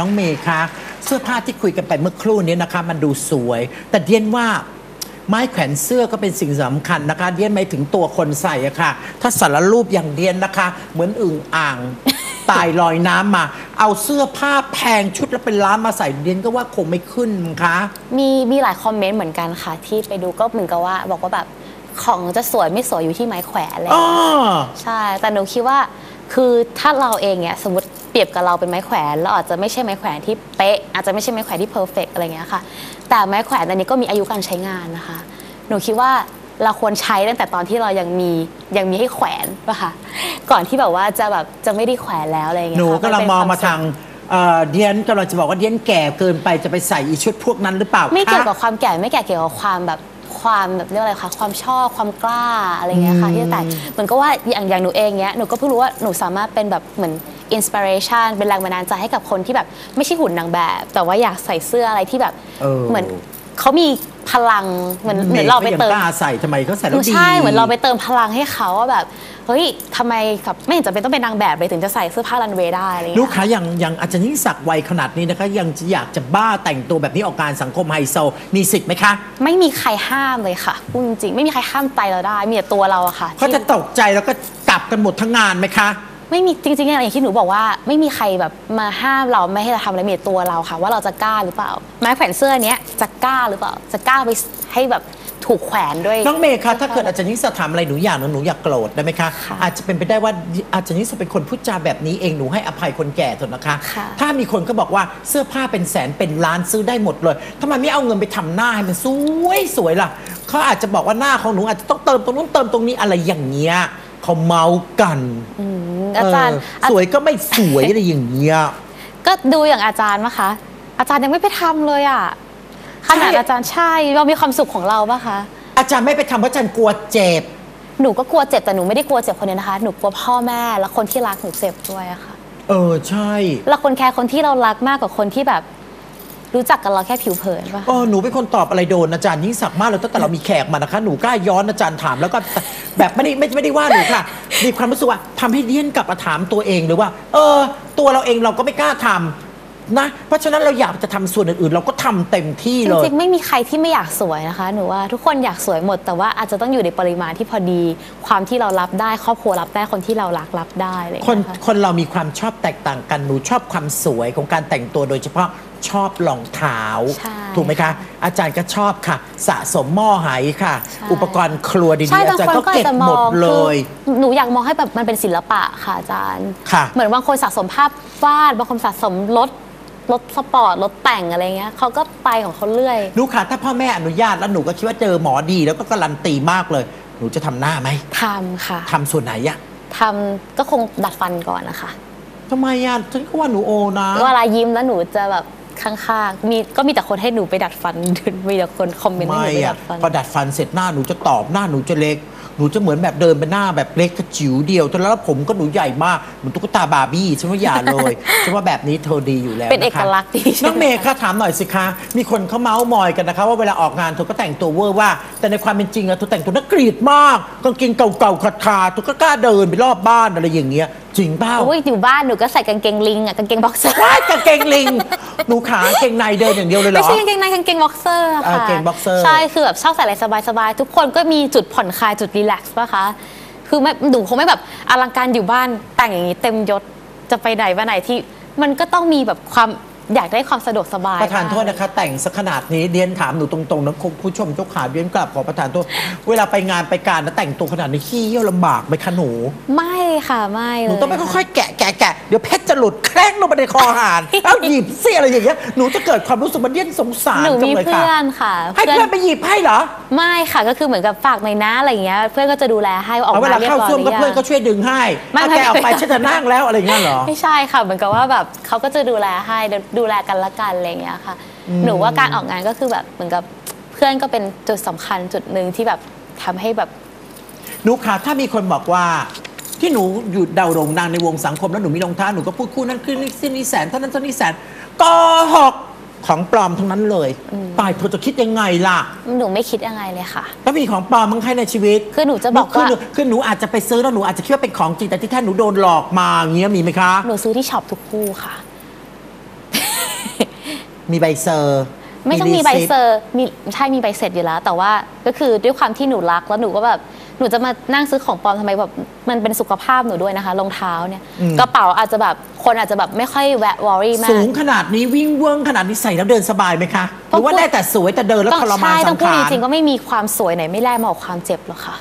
น้องเมย์คะเสื้อผ้าที่คุยกันไปเมื่อครู่นี้นะคะ มันดูสวย แต่เดียนว่าไม้แขวนเสื้อก็เป็นสิ่งสำคัญนะคะ เดียนไม่ถึงตัวคนใส่อะค่ะ ถ้าสารรูปอย่างเดียนนะคะ เหมือนอึ่งอ่าง ตายลอยน้ำมา เอาเสื้อผ้าแพงชุดละเป็นล้านมาใส่เดียนก็ว่าคงไม่ขึ้นมั้งคะ มีมีหลายคอมเมนต์เหมือนกันค่ะ ที่ไปดูก็เหมือนกับว่า บอกว่าแบบของจะสวยไม่สวยอยู่ที่ไม้แขวนอะไรอย่างอ๋อ เงี้ยใช่ แต่หนูคิดว่าคือถ้าเราเองเนี่ยสมมติ เปรียบกับเราเป็นไม้แขวนเราอาจจะไม่ใช่ไม้แขวนที่เป๊ะอาจจะไม่ใช่ไม้แขวนที่เพอร์เฟกอะไรเงี้ยค่ะ แต่ไม้แขวนอันนี้ก็มีอายุการใช้งานนะคะ หนูคิดว่าเราควรใช้ตั้งแต่ตอนที่เรายังมียังมีให้แขวนป่ะคะก่อนที่แบบว่าจะแบบจะไม่ได้แขวนแล้วอะไรเงี้หยนูค่ะกำลังนเป็นมองควมาทางเอ่อเดียนกำลังจะบอกว่าเดียนแก่เกินไปจะไปใส่อีชุดพวกนั้นหรือเปล่าไม่เกี่ยวกับคะความแก่ไม่แก่เกี่ยวกับความแบบความแบบเรียกว่าอะไรคะความชอบความกล้าอะไรเงี้ยค่ะที่จะแต่งเหมือนก็ว่าอย่างอย่างหนูเองเนี้ยหนูก็เพิ่งรู้ว่าหนูสามารถเป็นแบบเหมือน อินสปิเรชันเป็นแรงบันดาลใจให้กับคนที่แบบไม่ใช่หุ่นนางแบบ แต่ว่าอยากใส่เสื้ออะไรที่แบบเออเหมือนเขามีพลังเหมือนเหมือนเราไปเติมมย์ขยังกล้าใส่ทำไมเขาใส่แล้วดีใช่เหมือนเราไปเติมพลังให้เขาว่าแบบเฮ้ยทำไมกับไม่เห็นจะเป็นต้องเป็นนางแบบเลยถึงจะใส่เสื้อผ้ารันเวย์ได้อะไรเงี้ยลูกค้าอย่างอย่างอาจารย์ยิ่งศักดิ์วัยขนาดนี้นะคะยังจะอยากจะบ้าแต่งตัวแบบนี้ออกการสังคมไฮโซมีสิทธิ์ไหมคะ ไม่มีใครห้ามเลยค่ะพูดจริงๆไม่มีใครห้ามใจเราได้มีแต่ตัวเราอะค่ะเขาจะที่ตกใจแล้วก็กลับกันหมดทั้งงานไหมคะ ไม่มีจริงๆอย่างที่หนูบอกว่าไม่มีใครแบบมาห้ามเราไม่ให้เราทำอะไรมีแต่ตัวเราค่ะ ว่าเราจะกล้าหรือเปล่า ไม้แขวนเสื้อเนี้ยจะกล้าหรือเปล่า จะกล้าไปให้แบบถูกแขวนด้วยน้องเมย์คะถ้าเกิดอาจารย์ยิ่งศักดิ์ถามอะไรหนูอย่างหนึงหนูอยากโกรธได้ไหมคะค่ะอาจจะเป็นไปได้ว่าอาจารย์ยิ่งศักดิ์เป็นคนพูดจาแบบนี้เองหนูให้อภัยคนแก่เถอะนะคะค่ะถ้ามีคนก็บอกว่าเสื้อผ้าเป็นแสนเป็นล้านซื้อได้หมดเลยทำไมไม่เอาเงินไปทำหน้าให้มันสวยสวยๆล่ะเขาอาจจะบอกว่าหน้าของหนูอาจจะต้องเติมตรงนู้นเติมตรงนี้อะไรอย่างเงี้ยเขาเมากันอืม อาจารย์เออสวยก็ไม่สวยอะไรอย่างเงี้ยก็ดูอย่างอาจารย์นะคะ อาจารย์ยังไม่ไปทำเลยอะขนาดใช่อาจารย์ใช่เรามีความสุขของเราปะคะอาจารย์ไม่ไปทำเพราะอาจารย์กลัวเจ็บหนูก็กลัวเจ็บแต่หนูไม่ได้กลัวเจ็บคนเดียวนะคะ หนูกลัวพ่อแม่และคนที่รักหนูเจ็บด้วยอะค่ะ เออใช่เราคนแคร์คนที่เรารักมากกว่าคนที่แบบ รู้จักกันเราแค่ผิวเผินปะเออหนูเป็นคนตอบอะไรโดนอาจารย์ยิ่งศักดิ์มากเลยตั้งแต่เรามีแขกมานะคะ หนูกล้าย้อนอาจารย์ถามแล้วก็แบบไม่ได้ไม่ไม่ได้ว่าหนูค่ะ มีความรู้สึกว่าทำให้เดียนกลับมาถามตัวเองเลยว่า เออ ตัวเราเองเราก็ไม่กล้าทำนะ เพราะฉะนั้นเราอยากจะทำส่วนอื่นๆ เราก็ทำเต็มที่จเลยริงๆ ไม่มีใครที่ไม่อยากสวยนะคะ หนูว่าทุกคนอยากสวยหมด แต่ว่าอาจจะต้องอยู่ในปริมาณที่พอดี ความที่เรารับได้ ครอบครัวรับได้ คนที่เรารักรับได้อะไรอย่างคนเงี้ยค่ะคนเรามีความชอบแตกต่างกันหนูชอบความสวยของการแต่งตัวโดยเฉพาะ ชอบรองเท้า ใช่ถูกไหมคะ อาจารย์ก็ชอบค่ะ สะสมหม้อไหค่ะ ใช่ อุปกรณ์ครัวดีใช่ๆบางอาจารคนย์ก็ก็อาเก็จบจะมหมอดงเลยคือหนูอยากมองให้แบบมันเป็นศิลปะค่ะอาจารย์ ค่ะ เหมือนบางคนสะสมภาพวาดบางคนสะสมรถรถสปอร์ตรถแต่งอะไรเงี้ยเขาก็ไปของเขาเรื่อยลูกค้าถ้าพ่อแม่อนุญาตแล้วหนูก็คิดว่าเจอหมอดีแล้วก็การันตีมากเลย หนูจะทำหน้าไหมทำค่ะ ทำส่วนไหนอะทำก็คงดัดฟันก่อนนะคะทำไมอะฉันก็ว่าหนูโอนะ เวลายิ้มแล้วหนูจะแบบ ข้างๆมีก็มีแต่คนให้หนูไปดัดฟันมีแต่คนคอมเมนต์ให้หไม่นูไปอะดัดฟันพอดัดฟันเสร็จหน้าหนูจะตอบหน้าหนูจะเล็กหนูจะเหมือนแบบเดินไปหน้าแบบเล็กกระจิ๋วเดียวแต่แล้วผมก็หนูใหญ่มากเหมือนตุ๊กตาบาร์บี้ฉันว่าอย่าเลยฉันว่าแบบนี้เธอดีอยู่แล้วเป็นเอกนะคะลักษณ์ดีใช่ไหมน้องเมย์คะถามหน่อยสิคะ มีคนเขาเมาส์มอยกันนะคะ ว่าเวลาออกงานเธอก็แต่งตัวเวอร์ว่า แต่ในความเป็นจริงอะเธอแต่งตัวน่าเกลียดมากกางเกงเก่าๆขาดๆเธอก็กล้าเดินไปรอบบ้านอะไรอย่างเงี้ยจริงเปล่าอุ้ยอยู่บ้านหนูก็ใส่กางเกงลิงอะกางเกงบ็อกเซอร์ว้ายกางเกงลิง หนูขากางเกงในเดินอย่างเดียวเลยเหรไม่อใช่กางเกงในกางเกงบ็อกเซอร์อะอ่าค่ะกางเกงบ็อกเซอร์ ใช่คือแบบชอบใส่อะไรสบายๆทุกคนก็มีจุดผ่อนคลายจุดรีแลกซ์ป่ะคะคือไม่หนูคงไม่แบบอลังการอยู่บ้านแต่งอย่างนี้เต็มยศจะไปไหนมาไหนที่ มันก็ต้องมีแบบความ อยากได้ความสะดวกสบายประธานโทษนะคะ แต่งสักขนาดนี้เดียนถามหนูตรงๆนะคุณผู้ชมเจ้าขาเดียนกลับขอประธานโทษ เวลาไปงานไปการแล้วแต่งตัวขนาดนี้ขี้เยี่ยวลำบากไหมคะหนู ไม่ค่ะไม่หเลยนูต้องไปค่อยๆแกะแกะแกะเดี๋ยวเพชรจะหลุดแคล้งลงไปในคอหานแล้วหยิบเสียอะไรอย่างเงี้ยหนูจะเกิดความรู้สึกมันเดียนสงสารหนูจังมีเลยเพื่อค่ะนค่ะให้เพื่อนไปหยิบให้เหรอไม่ค่ะก็คือเหมือนกับฝากหน่อยนะอะไรอย่างเงี้ยเพื่อนก็จะดูแลให้ว่าออกเอาเวมาลาเรียบเข้าร้อยซ่วมหรืก็อเพื่อนก็ยังช่วยดึงให้ไม่เอาไม่ แกออกไปไม่ฉันจะนั่งแล้วอะไรอย่างเงี้ยเหรอ ไม่ใช่ค่ะเหมือนกับว่าแบบเขาก็จะดูแลให้ดููแลกันละกันอะไรอย่างเงี้ยค่ะ หนูว่าการออกงานก็คือแบบเหมือนกับเพื่อนก็เป็นจุดสำคัญจุดหนึ่งที่แบบทำให้แบบ หนูขาถ้ามีคนบอกว่า ที่หนูอยู่เดาโด่งดังในวงสังคมแล้วหนูมีรองเท้าหนูก็พูดคู่นั้นคือนี่นี่แสนเท่านั้นเท่านี้แสนก็หกของปลอมทั้งนั้นเลยตายเธอจะคิดยังไงล่ะหนูไม่คิดยังไงเลยค่ะ แล้วมีของปลอมมั้งใครในชีวิตคือหนูจะบอกว่า หนูคือหนูอาจจะไปซื้อแล้วหนูอาจจะคิดว่าเป็นของจริงแต่ที่แท้หนูโดนหลอกมาอย่างเงี้ยมีไหมคะ หนูซื้อที่ช็อปทุกคู่ค่ะ มีใบเซอร์ ไม่ต้องมีใบ receipt เซอร์มีใช่มีใบเสร็จอยู่แล้ว แต่ว่าก็คือด้วยความที่หนูรักแล้วหนูก็แบบหนูจะมานั่งซื้อของปลอมทำไมแบบมันเป็นสุขภาพหนูด้วยนะคะรองเท้าเนี่ยกระเป๋าอาจจะแบบคนอาจจะแบบไม่ค่อยแวะวอรี่มากสูงขนาดนี้วิ่งเวิ้งขนาดนี้ใส่แล้วเดินสบายไหมคะหต้อรืงอว่าพูดได้แต่สวยแต่เดินแล้วต้องทรมานใช่สัต้องงพูดขารจริงๆก็ไม่มีความสวยไหนไม่แลกมากับความเจ็บหรอกค่ะ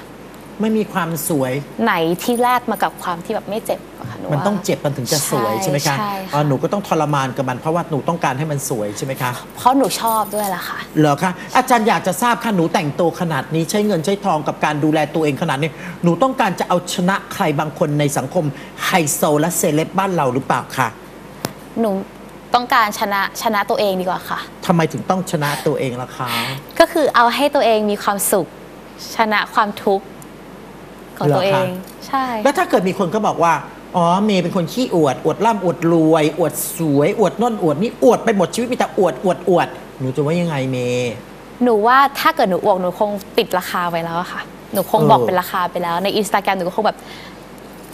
ไม่มีความสวย ไหนที่แลกมากับความที่แบบไม่เจ็บอะค่ะหนูมันว่าต้องเจ็บมันถึงจะสวยใช่ใช่ไหมคะใช่ค่ะ อ๋อหนูก็ต้องทรมานกับมันเพราะว่าหนูต้องการให้มันสวยใช่ไหมคะเพราะหนูชอบด้วยล่ะค่ะ เหรอคะอาจารย์อยากจะทราบค่ะหนูแต่งตัวขนาดนี้ใช้เงินใช้ทองกับการดูแลตัวเองขนาดนี้หนูต้องการจะเอาชนะใครบางคนในสังคมไฮโซและเซเลบบ้านเราหรือเปล่าคะหนูต้องการชนะชนะตัวเองดีกว่าค่ะ ทำไมถึงต้องชนะตัวเองล่ะคะ ก็คือเอาให้ตัวเองมีความสุข ชนะความทุกข์ ของตัวเอง ใช่ แล้วถ้าเกิดมีคนก็บอกว่า อ๋อ เมย์เป็นคนขี้อวด อวดร่ำอวดรวย อวดสวย อวดน่นอวดนี่อวดไปหมดชีวิตมีแต่อวดอวดอวด หนูจะว่ายังไงเมย์ หนูว่าถ้าเกิดหนูอวกหนูคงติดราคาไว้แล้วอะค่ะ หนูคงเออบอกเป็นราคาไปแล้ว ในอินสตาแกรมหนูก็คงแบบ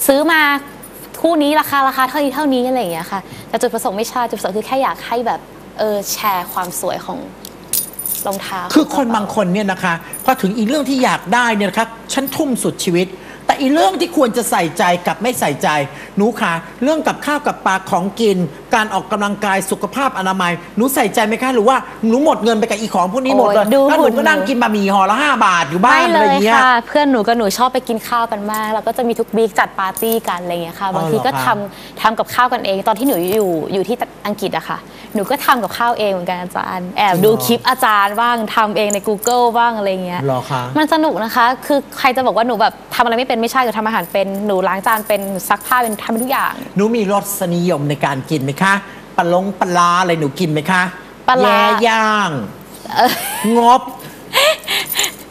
ซื้อมาคู่นี้ราคาราคาเท่านี้เท่านี้อะไรอย่างเงี้ยค่ะ แต่จุดประสงค์ไม่ใช่จุดประสงค์คือแค่อยากให้แบบเออแชร์ความสวยของ รองเท้า คือคนบางคนเนี่ยนะคะพอถึงอีกเรื่องที่อยากได้เนี่ยนะคะฉันทุ่มสุดชีวิต แต่อีเรื่องที่ควรจะใส่ใจกับไม่ใส่ใจหนูคะเรื่องกับข้าวกับปลาของกิน การออกกำลังกายสุขภาพอนามัยหนูใส่ใจไหมคะหรือว่าหนูหมดเงินไปกับอีของพวกนี้หมดเลยโอ้ยดูแล้วหนูหุ่นก็นั่งหนูกินบะหมี่ห่อละห้าบาทอยู่บ้านไม่อะเลไรยอย่างเงี้ย ค่ะ เพื่อนหนูกับหนูชอบไปกินข้าวกันมาก แล้วก็จะมีทุกวีคจัดปาร์ตี้กันอะไรอย่างเงี้ยค่ะบางทีก็เหรอคะทำทำกับข้าวกันเอง ตอนที่หนูอยู่อยู่ที่อังกฤษอะค่ะ หนูก็ทำกับข้าวเองเหมือนกันอาจารย์แอบดูคลิปอาจารย์บ้างทำเองใน Google บ้างอะไรเงี้ย เหรอคะ มันสนุกนะคะ คือใครจะบอกว่าหนูแบบทำอะไรไม่เป็นไม่ใช่หนูทำอาหารเป็นหนูล้างจานเป็นหนูซักผ้าเป็นทำเป็นทุกอย่าง หนูมีรสนิยมในการกินไหมคะปลาลงปลาร้าอะไรหนูกินไหมคะปลาร้า แย่ย่างเอองบ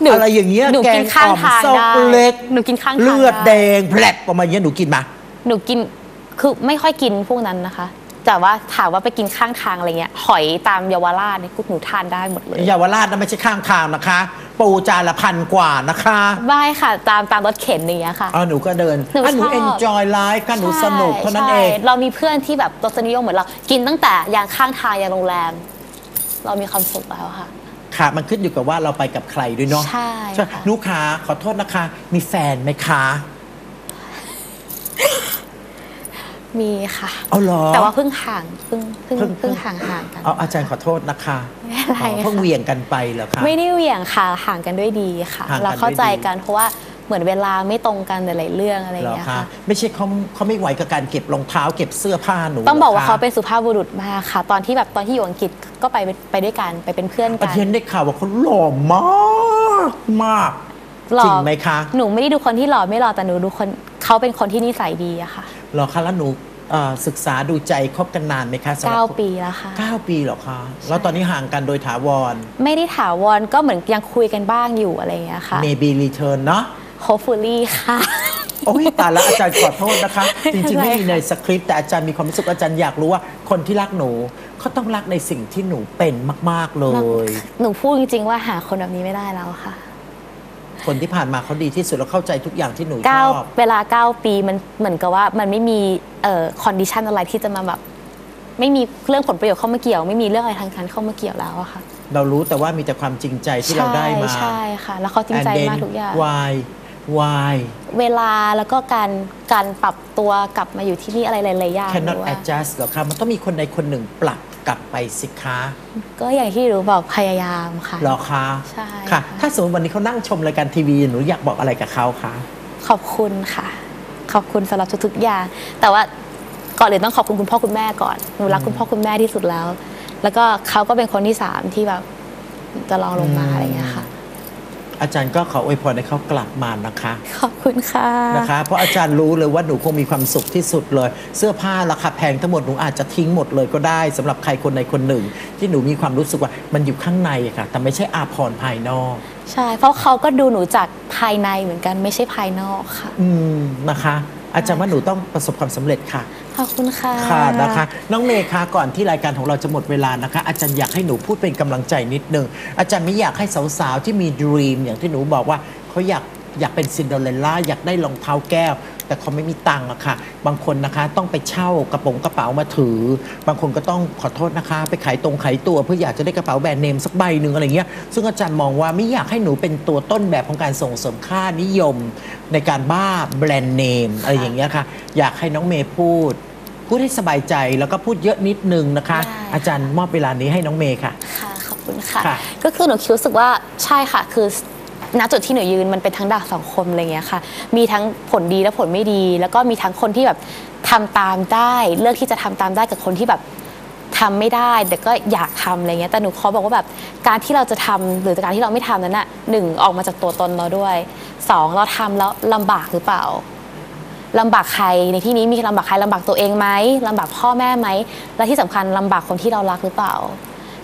หนูอะไรอย่างเงี้ยหนูแกกิงนข้างอ่อมทางซอกได้เล็กหนูกินข้างทางเลือดได้แดงแผลบประมาณเนี้ยหนูกินมา หนูกินคือไม่ค่อยกินพวกนั้นนะคะ แต่ว่าถามว่าไปกินข้างทางอะไรเงี้ยหอยตามเยาวราชเนี่ยกุหนูทานได้หมดเลย เยาวราชนั้นไม่ใช่ข้างทางนะคะ ปูจานละพันกว่านะคะไม่ค่ะ ตามตามรถเข็นอย่างเงี้ยค่ะ อ๋อหนูก็เดินหนูอะหนูชอบ เอนจอยไลฟ์ค่ะหนูสนุกเท่านั้นใช่เองเรามีเพื่อนที่แบบรสนิยมเหมือนเรา กินตั้งแต่ยางข้างทางยางโรงแรม เรามีความสุขแล้วค่ะ ค่ะ มันขึ้นอยู่กับว่าเราไปกับใครด้วยเนาะใช่ค่ะ หนูขาขอโทษนะคะ มีแฟนไหมคะ มีค่ะ เอาเหรอ แต่ว่าเพิ่งห่างเพิ่งเพิ่งเพิ่ง เพิ่งห่างห่างกัน เอาอาจารย์ขอโทษนะคะไม่เป็นไรอ๋อเพิ่งค่ะ เหวี่ยงกันไปเหรอคะ ไม่ได้เหวี่ยงค่ะห่างกันด้วยดีค่ะห่างกันเราเข้าใจด้วยดี กันเพราะว่าเหมือนเวลาไม่ตรงกันหลายๆเรื่องอะไรอย่างเหรอเงี้ยคะ ค่ะ ไม่ใช่เขาเขาไม่ไหวกับการเก็บรองเท้าเก็บเสื้อผ้าหนูต้องบอกว่าหรเขาเป็นสุภาพบุรุษมากค่ะ ตอนที่แบบตอนที่อยู่อังกฤษก็ไปไปด้วยกันไปเป็นเพื่อนอากันเทียนได้ข่าวว่าเขาหล่อมากมากหล่อจริงไหมคะ หนูไม่ได้ดูคนที่หล่อไม่หล่อแต่หนูดูคนเขาเป็นคนที่นิสัยดีอะค่ะเหรอคะแล้วหนูเอ่อศึกษาดูใจคบกันนานไหมคะสำหรับเก้าปีแล้วค่ะ เก้าปีเหรอคะ แล้วตอนนี้ห่างกันโดยถาวร ไม่ได้ถาวรก็เหมือนยังคุยกันบ้างอยู่อะไรอย่างเงี้ยค่ะ maybe return เนาะ hopefully ค่ะ โอ้ยตายแล้วอาจารย์ขอโทษนะคะ จริงๆ ไม่มีไม่ในค่ะสคริปต์แต่อาจารย์มีความรู้สึกว่าอาจารย์อยากรู้ว่า คนที่รักหนูเขาต้องรักในสิ่งที่หนูเป็นมาก ๆ เลย หนูพูดจริงๆว่าหาคนแบบนี้ไม่ได้แล้วค่ะ คนที่ผ่านมาเขาดีที่สุดแล้วเข้าใจทุกอย่างที่หนูชเก้าอบ เวลาเก้าปีมันเหมือนกับว่ามันไม่มีเอ่อคอนดิชันอะไรที่จะมาแบบไม่มีเรื่องผลประโยชน์เข้ามาเกี่ยว ไม่มีเรื่องอะไรทางการเข้ามาเกี่ยวแล้วอะค่ะเรารู้แต่ว่ามีแต่ความจริงใจที่เราได้มา ใช่ใช่ค่ะ แล้วเขาจริงใจ And then มากทุกอย่าง why why เวลาแล้วก็การการปรับตัวกลับมาอยู่ที่นี่อะไรหลายๆอย่าง cannot หรือว่า adjust หรอคะมันต้องมีคนใดคนหนึ่งปรับ กลับไปสิคะก็อย่างที่รู้บอกพยายามค่ะ หรอคะใช่ค่ะ ค่ะ ถ้าสมมติวันนี้เขานั่งชมรายการทีวีหนูอยากบอกอะไรกับเขาคะ ขอบคุณค่ะ ขอบคุณสำหรับทุกๆอย่าง แต่ว่าก่อนอื่นต้องขอบคุณคุณพ่อคุณแม่ก่อนหนูรักคุณพ่อคุณแม่ที่สุดแล้ว แล้วก็เขาก็เป็นคนที่สามที่แบบจะรองลงมาอะไรอย่างเงี้ยค่ะ อาจารย์ก็ขออวยพรให้เขากลับมานะคะ ขอบคุณค่ะนะคะ เพราะอาจารย์รู้เลยว่าหนูคงมีความสุขที่สุดเลย เสื้อผ้าราคาแพงทั้งหมดหนูอาจจะทิ้งหมดเลยก็ได้สำหรับใครคนใดคนหนึ่ง ที่หนูมีความรู้สึกว่ามันอยู่ข้างในอะค่ะ แต่ไม่ใช่อาภรณ์ภายนอก ใช่ เพราะเขาก็ดูหนูจากภายในเหมือนกันไม่ใช่ภายนอกค่ะ อืมนะคะ อาจารย์ว่าหนูต้องประสบความสำเร็จค่ะ ขอบคุณค่ะ ค่ะนะคะ น้องเมย์คะก่อนที่รายการของเราจะหมดเวลานะคะ อาจารย์อยากให้หนูพูดเป็นกำลังใจนิดนึง อาจารย์ไม่อยากให้สาวๆ ที่มีดรีมอย่างที่หนูบอกว่าเขาอยากอยากเป็นซินเดอเรลล่าอยากได้รองเท้าแก้ว แต่เขาไม่มีตังค์อะค่ะ บางคนนะคะต้องไปเช่ากระโปรงกระเป๋ามาถือ บางคนก็ต้องขอโทษนะคะ ไปขายตรงขายตัวเพื่ออยากจะได้กระเป๋าแบรนด์เนมสักใบหนึ่งอะไรเงี้ย ซึ่งอาจารย์มองว่าไม่อยากให้หนูเป็นตัวต้นแบบของการส่งเสริมค่านิยม ในการบ้าแบรนด์เนมอะไรอย่างเงี้ยค่ะ อยากให้น้องเมย์พูด พูดให้สบายใจแล้วก็พูดเยอะนิดนึงนะคะ ได้ค่ะอาจารย์มอบเวลานี้ให้น้องเมย์ค่ะ ค่ะขอบคุณค่ะ ค่ะก็คือหนูคิดรู้สึกว่าใช่ค่ะ คือ ณจุดที่หนูยืนมันเป็นทั้งดาบสองคมอะไรเงี้ยค่ะ มีทั้งผลดีและผลไม่ดี แล้วก็มีทั้งคนที่แบบทำตามได้ เลือกที่จะทำตามได้กับคนที่แบบทำไม่ได้ แต่ก็อยากทำอะไรเงี้ยแต่หนูขอบอกว่าแบบการที่เราจะทำหรือการที่เราไม่ทำนั้นน่ะหนึ่งออกมาจากตัวตนเราด้วยสองเราทำแล้วลำบากหรือเปล่าลำบากใครในที่นี้มีลำบากใครลำบากตัวเองไหมลำบากพ่อแม่ไหมและที่สำคัญลำบากคนที่เรารักหรือเปล่า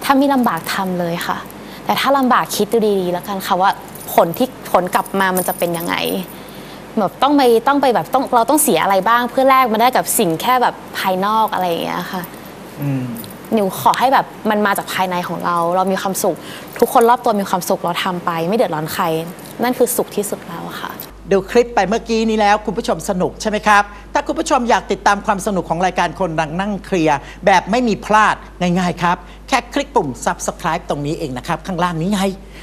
ถ้ามีลำบากทำเลยค่ะ แต่ถ้าลำบากคิดดูดีๆ แล้วกันค่ะว่า ผลที่ผลกลับมามันจะเป็นยังไงแบบต้องไปต้องไปแบบต้องเราต้องเสียอะไรบ้างเพื่อแลกมาได้กับสิ่งแค่แบบภายนอกอะไรอย่างเงี้ยค่ะอืมหนูขอให้แบบมันมาจากภายในของเรา เรามีความสุข ทุกคนรอบตัวมีความสุขเราทำไป ไม่เดือดร้อนใคร นั่นคือสุขที่สุดแล้วอะค่ะดูคลิปไปเมื่อกี้นี้แล้วคุณผู้ชมสนุกใช่ไหมครับ ถ้าคุณผู้ชมอยากติดตามความสนุกของรายการคนดังนั่งเคลียร์แบบไม่มีพลาดง่าย ๆ ครับ แค่คลิกปุ่ม subscribe ตรงนี้เองนะครับ ข้างล่างนี้ไง